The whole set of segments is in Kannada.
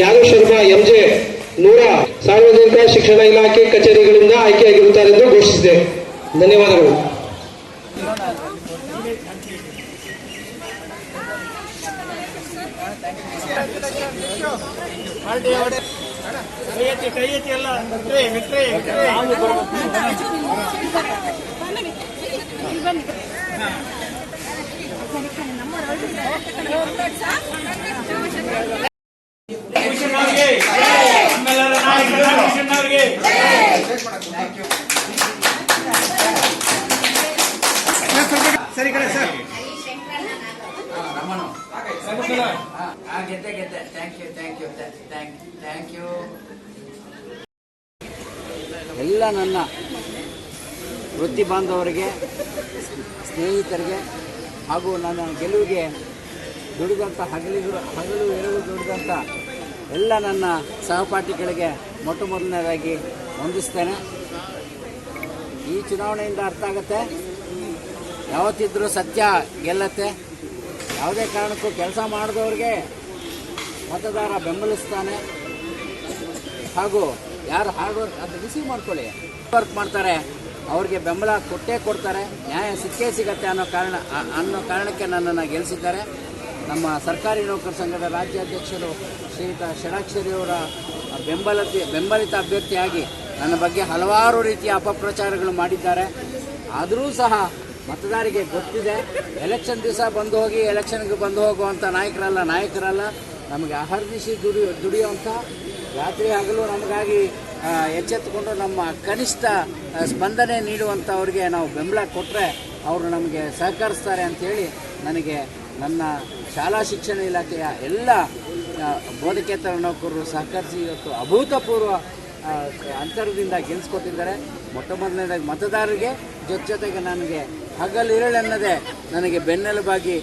ಯಾದವ್ ಶರ್ಮಾ ಎಂಜೆ ನೂರ ಸಾರ್ವಜನಿಕ ಶಿಕ್ಷಣ ಇಲಾಖೆ ಕಚೇರಿಗಳಿಂದ ಆಯ್ಕೆಯಾಗಿರುತ್ತಾರೆ ಎಂದು ಘೋಷಿಸಿದೆ. ಧನ್ಯವಾದಗಳು. ಕಡೆ ಸರ್. ಎಲ್ಲ ನನ್ನ ವೃತ್ತಿ ಬಾಂಧವರಿಗೆ, ಸ್ನೇಹಿತರಿಗೆ ಹಾಗೂ ನನ್ನ ಗೆಲುವಿಗೆ ದುಡಿದಂಥ ಹಗಲಿರು ಹಗಲು ಎರವು ದುಡಿದಂಥ ಎಲ್ಲ ನನ್ನ ಸಹಪಾಠಿಗಳಿಗೆ ಮೊಟ್ಟ ಮೊದಲನೇದಾಗಿ ವಂದಿಸ್ತೇನೆ. ಈ ಚುನಾವಣೆಯಿಂದ ಅರ್ಥ ಆಗುತ್ತೆ. ಯಾವತ್ತಿದ್ರೂ ಸತ್ಯ ಗೆಲ್ಲತ್ತೆ. ಯಾವುದೇ ಕಾರಣಕ್ಕೂ ಕೆಲಸ ಮಾಡಿದವ್ರಿಗೆ ಮತದಾರ ಬೆಂಬಲಿಸ್ತಾನೆ. ಹಾಗೂ ಯಾರು ಹಾರ್ಡ್ ವರ್ಕ್ ಅದು ರಿಸೀವ್ ಮಾಡ್ಕೊಳ್ಳಿ. ವರ್ಕ್ ಮಾಡ್ತಾರೆ, ಅವ್ರಿಗೆ ಬೆಂಬಲ ಕೊಟ್ಟೇ ಕೊಡ್ತಾರೆ. ನ್ಯಾಯ ಸಿಕ್ಕೇ ಸಿಗತ್ತೆ ಅನ್ನೋ ಕಾರಣ ಅನ್ನೋ ಕಾರಣಕ್ಕೆ ನನ್ನನ್ನು ಗೆಲ್ಲಿಸಿದ್ದಾರೆ ನಮ್ಮ ಸರ್ಕಾರಿ ನೌಕರ ಸಂಘದ ರಾಜ್ಯಾಧ್ಯಕ್ಷರು ಶ್ರೀಯುತ ಷಡಾಕ್ಷರಿಯವರ ಬೆಂಬಲತಿ, ಬೆಂಬಲಿತ ಅಭ್ಯರ್ಥಿಯಾಗಿ ನನ್ನ ಬಗ್ಗೆ ಹಲವಾರು ರೀತಿಯ ಅಪಪ್ರಚಾರಗಳು ಮಾಡಿದ್ದಾರೆ. ಆದರೂ ಸಹ ಮತದಾರಿಗೆ ಗೊತ್ತಿದೆ. ಎಲೆಕ್ಷನ್ ದಿವಸ ಬಂದು ಹೋಗಿ ಎಲೆಕ್ಷನ್ಗೆ ಬಂದು ಹೋಗುವಂಥ ನಾಯಕರಲ್ಲ ನಾಯಕರಲ್ಲ. ನಮಗೆ ಅಹರ್ನಿಶಿ ದುಡಿ ದುಡಿಯುವಂಥ ರಾತ್ರಿ ಹಗಲು ನಮಗಾಗಿ ಎಚ್ಚೆತ್ತುಕೊಂಡು ನಮ್ಮ ಕನಿಷ್ಠ ಸ್ಪಂದನೆ ನೀಡುವಂಥವ್ರಿಗೆ ನಾವು ಬೆಂಬಲ ಕೊಟ್ಟರೆ ಅವರು ನಮಗೆ ಸಹಕರಿಸ್ತಾರೆ ಅಂಥೇಳಿ ನನಗೆ ನನ್ನ ಶಾಲಾ ಶಿಕ್ಷಣ ಇಲಾಖೆಯ ಎಲ್ಲ ಬೋಧಕೇತರ ನೌಕರರು ಸಹಕರಿಸಿ ಇವತ್ತು ಅಭೂತಪೂರ್ವ ಅಂತರದಿಂದ ಗೆಲ್ಲಿಸ್ಕೊಟ್ಟಿದ್ದಾರೆ ಮೊಟ್ಟ ಮೊದಲನೇದಾಗಿ ಮತದಾರರಿಗೆ ಜೊತೆ ಜೊತೆಗೆ ನನಗೆ ಹಗಲಿರಳೆನ್ನದೆ ನನಗೆ ಬೆನ್ನೆಲುಬಾಗಿ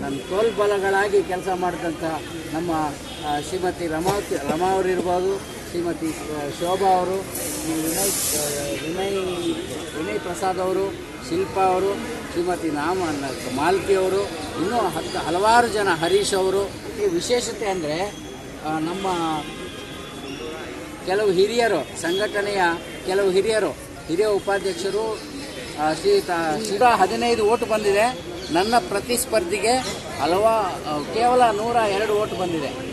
ನನ್ನ ತೋಲ್ ಬಲಗಳಾಗಿ ಕೆಲಸ ಮಾಡಿದಂಥ ನಮ್ಮ ಶ್ರೀಮತಿ ರಮಾವತಿ ರಮಾ ಅವರಿರ್ಬೋದು ಶ್ರೀಮತಿ ಶೋಭಾ ಅವರು ವಿನಯ್ ವಿನಯ್ ವಿನಯ್ ಪ್ರಸಾದ್ ಅವರು, ಶಿಲ್ಪಾ ಅವರು, ಶ್ರೀಮತಿ ನಾಮ ಮಾಲ್ಕಿ ಅವರು, ಇನ್ನೂ ಹತ್ತು ಹಲವಾರು ಜನ ಹರೀಶ್ ಅವರು. ಈ ವಿಶೇಷತೆ ಅಂದರೆ ನಮ್ಮ ಕೆಲವು ಹಿರಿಯರು, ಸಂಘಟನೆಯ ಕೆಲವು ಹಿರಿಯರು, ಹಿರಿಯ ಉಪಾಧ್ಯಕ್ಷರು ಶ್ರೀಯುತ ಶಿವ ಹದಿನೈದು ಓಟು ಬಂದಿದೆ. ನನ್ನ ಪ್ರತಿಸ್ಪರ್ಧಿಗೆ ಹಲವಾ ಕೇವಲ ನೂರ ಎರಡು ಓಟು ಬಂದಿದೆ.